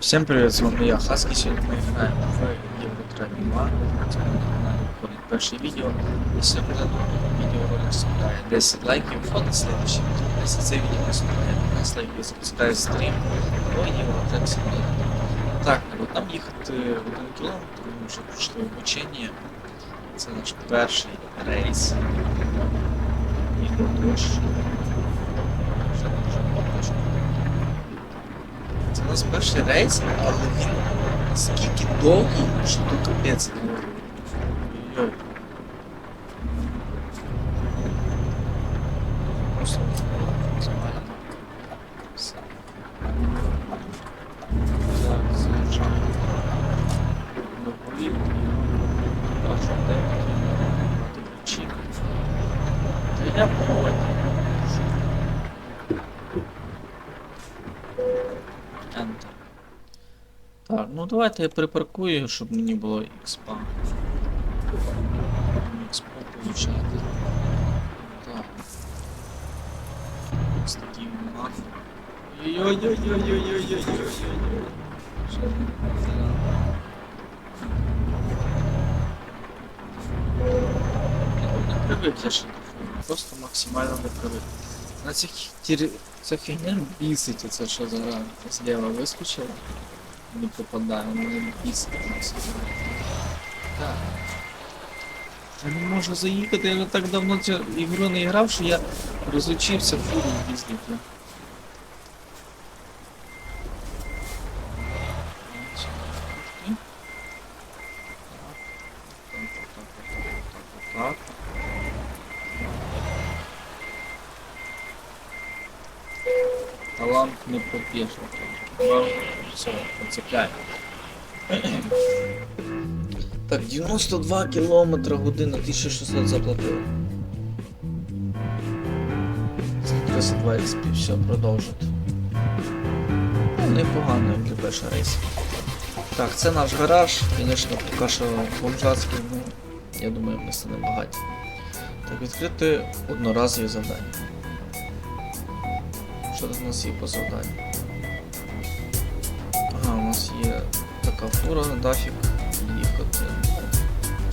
Всем привет, с вами я, Хаски. Сегодня мы играем в Евротрабима. Хотя на канале выходит первое видео. Если вы задумали видеоролик собирает 10 лайков, фото следующее видео. Если ну э, это видео собирает 15 лайков, если собирает стрим, то Евротрак собирает. Так, вот нам їхати один кілометр, ми вже пройшли обучення. Це наш перший рейс. и дощ. У нас перший рейс, але він скільки довгий, що то капець. Йой. Просто максимально. Все. Так, заїжджаємо. До полів. Бачу, де ти ключі. Та я понял. Enter. Так, ну давайте я припаркую, щоб мені було експа. Експа получати. Так. Стадіум маф. Ой-ой-ой-ой-ой-ой-ой-ой-ой. Що це? Не привик я ще до просто максимально не привик. На цих тір... Ця фігня бісить, оце що за зліва вискочило. Не попадаю на не бісить максимально. Так. Я не можу заїхати, я так давно цю ігру не грав, що я розучився фуру їздити. Так, так, так, так, так, так, так. Талант не проп'єш. Все, поцепляй. Так, 92 кілометра година, 1600 заплатили. 32 XP, все, продовжити. Ну, непогано, як для перший рейс. Так, це наш гараж, звісно, поки що бомжацький, ну, я думаю, ми станемо багаті. Так, відкрити одноразові завдання. Що у нас є по завданню? Ага, у нас є така фура, дафік, їхати.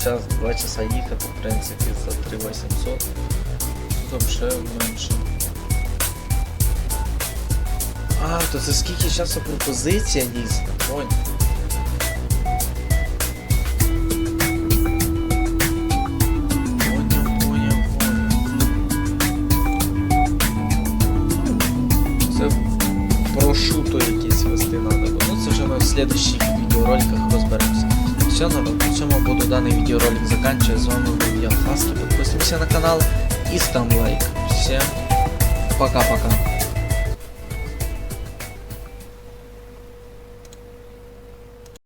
Час 2 часа їхати, в принципі, за 3800. Тут взагалі менше. А, то це скільки часу пропозиція дійсно. Понял, прошуто якісь вести треба. Ну це вже ми в слідчих відеороликах розберемося. Все, народ, на цьому буду даний відеоролик заканчивать. З вами був я Хаски. Підписуйся на канал і став лайк. Всем пока-пока.